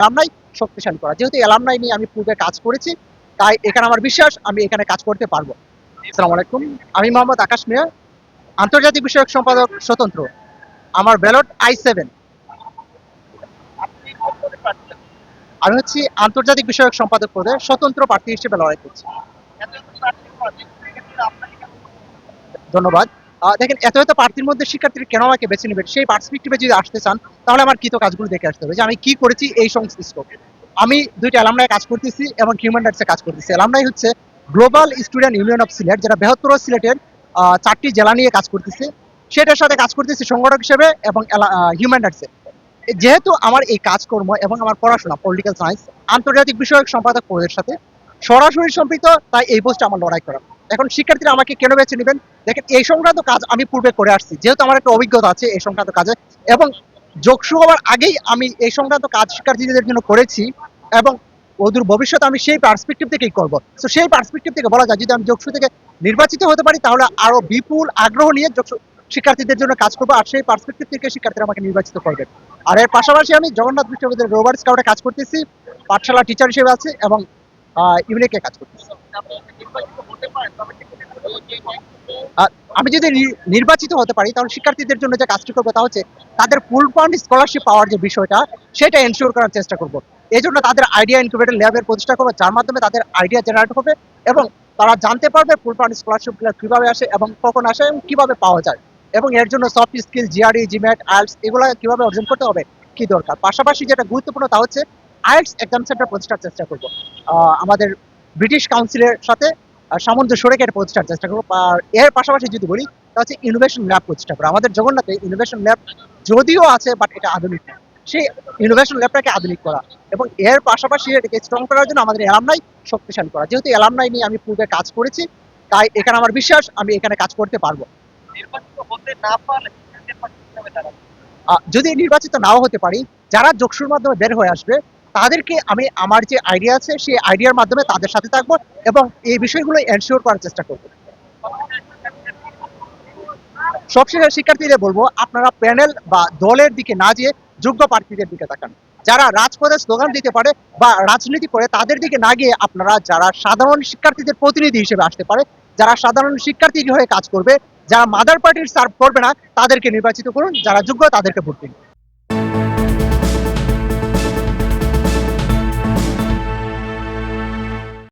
Alumni শক্তিশালী করা। যেহেতু এলামনাই নিয়ে আমি পূর্বে কাজ করেছি, তাই এখানে আমার বিশ্বাস, আমি এখানে কাজ করতে পারব। আসসালামু আলাইকুম। আমি মোহাম্মদ আকাশ মিয়া, আন্তর্জাতিক বিষয়ক সম্পাদক স্বতন্ত্র। আমার ব্যালট আই সেভেন আমি হচ্ছি আন্তর্জাতিক বিষয়ক সম্পাদক পদে স্বতন্ত্র প্রার্থী হিসেবে লড়াই করছি। ধন্যবাদ। দেখেন, এত এত প্রার্থীর মধ্যে শিক্ষার্থীরা কেন আমাকে বেছে নেবেন সেই পার্সপেক্টিভে যদি আসতে চান, তাহলে আমার কৃত কাজগুলো দেখে আসতে হবে যে আমি কি করেছি এই সংশ্লিষ্ট। আমি দুইটা অ্যালামনাই কাজ করতেছি এবং হিউম্যান রাইটসে কাজ করতেছি। অ্যালামনাই হচ্ছে global student union of Sylhet যেটা বৃহত্তর সিলেটের চারটি জেলা নিয়ে কাজ করতেছি। সেটার সাথে কাজ করতেছি সংগঠক হিসেবে এবং হিউম্যান রাইটসে যেহেতু আমার এই কাজকর্ম এবং আমার পড়াশোনা পলিটিক্যাল সায়েন্স আন্তর্জাতিক বিষয়ক সম্পাদক পদের সাথে, সরাসরি সম্পৃক্ত, তাই এই পোস্টে আমার লড়াই করা। এখন শিক্ষার্থীরা আমাকে কেন বেছে নেবেন? দেখেন, এই সংক্রান্ত কাজ আমি পূর্বে করে আসছি। যেহেতু আমার একটা অভিজ্ঞতা আছে এই সংক্রান্ত কাজে এবং যোগসু হওয়ার আগেই আমি এই সংক্রান্ত কাজ শিক্ষার্থীদের জন্য করেছি এবং অদূর ভবিষ্যতে আমি সেই পার্সপেক্টিভ থেকেই করব। তো সেই পার্সপেক্টিভ থেকে বলা যায়, যদি আমি যোগসু থেকে নির্বাচিত হতে পারি, তাহলে আরও বিপুল আগ্রহ নিয়ে যোগসু শিক্ষার্থীদের জন্য কাজ করব আর সেই পার্সপেক্টিভ থেকে শিক্ষার্থীরা আমাকে নির্বাচিত করবেন আর এর পাশাপাশি আমি জগন্নাথ বিশ্ববিদ্যালয়ের রোভার স্কাউটে কাজ করতেছি পাঠশালা টিচার হিসেবে আছে এবং ইউনিকে কাজ করতেছি। আমি যদি নির্বাচিত হতে পারি, তাহলে শিক্ষার্থীদের জন্য যে কাজটি করব তা হচ্ছে তাদের ফুল ফান্ড স্কলারশিপ পাওয়ার যে বিষয়টা, সেটা এনশিওর করার চেষ্টা করব। এই জন্য তাদের আইডিয়া ইনকিউবেটর ল্যাবের প্রতিষ্ঠা করব, যার মাধ্যমে তাদের আইডিয়া জেনারেট হবে এবং তারা জানতে পারবে ফুল ফান্ড স্কলারশিপ কীভাবে আসে এবং কখন আসে এবং কীভাবে পাওয়া যায়। এবং এর জন্য soft skill GRE GMAT IELTS এগুলো কীভাবে অর্জন করতে হবে, কি দরকার? পাশাপাশি যেটা গুরুত্বপূর্ণ তা হচ্ছে আইএলস এক্সাম সেন্টার প্রতিষ্ঠার চেষ্টা করব। আমাদের ব্রিটিশ কাউন্সিলের সাথে সামঞ্জস্য রেখে প্রতিষ্ঠার চেষ্টা করব আর এর পাশাপাশি যদি বলি তা হচ্ছে ইনোভেশন ল্যাব প্রতিষ্ঠা করা। আমাদের জগন্নাথে ইনোভেশন ল্যাব যদিও আছে বাট এটা আধুনিক না। সেই ইনোভেশন ল্যাবটাকে আধুনিক করা এবং এর পাশাপাশি এটাকে স্ট্রং করার জন্য আমাদের এলামনাই শক্তিশালী করা। যেহেতু এলামনাই নিয়ে আমি পূর্বে কাজ করেছি তাই এখানে আমার বিশ্বাস আমি এখানে কাজ করতে পারব। যদি নির্বাচিত নাও হতে পারি যারা যোগসুর মাধ্যমে বের হয়ে আসবে তাদেরকে আমি আমার যে আইডিয়া আছে, সেই আইডিয়ার মাধ্যমে তাদের সাথে থাকব এবং এই বিষয়গুলো এনশিওর করার চেষ্টা করব। সবশেষে শিক্ষার্থীদের বলব, আপনারা প্যানেল বা দলের দিকে না যেয়ে যোগ্য প্রার্থীদের দিকে তাকান। যারা রাজপথে স্লোগান দিতে পারে বা রাজনীতি করে, তাদের দিকে না গিয়ে আপনারা যারা সাধারণ শিক্ষার্থীদের প্রতিনিধি হিসেবে আসতে পারে, যারা সাধারণ শিক্ষার্থী হয়ে কাজ করবে, যারা মাদার পার্টির সার্ভ করবে না, তাদেরকে নির্বাচিত করুন, যারা যোগ্য তাদেরকে ভোট দিন।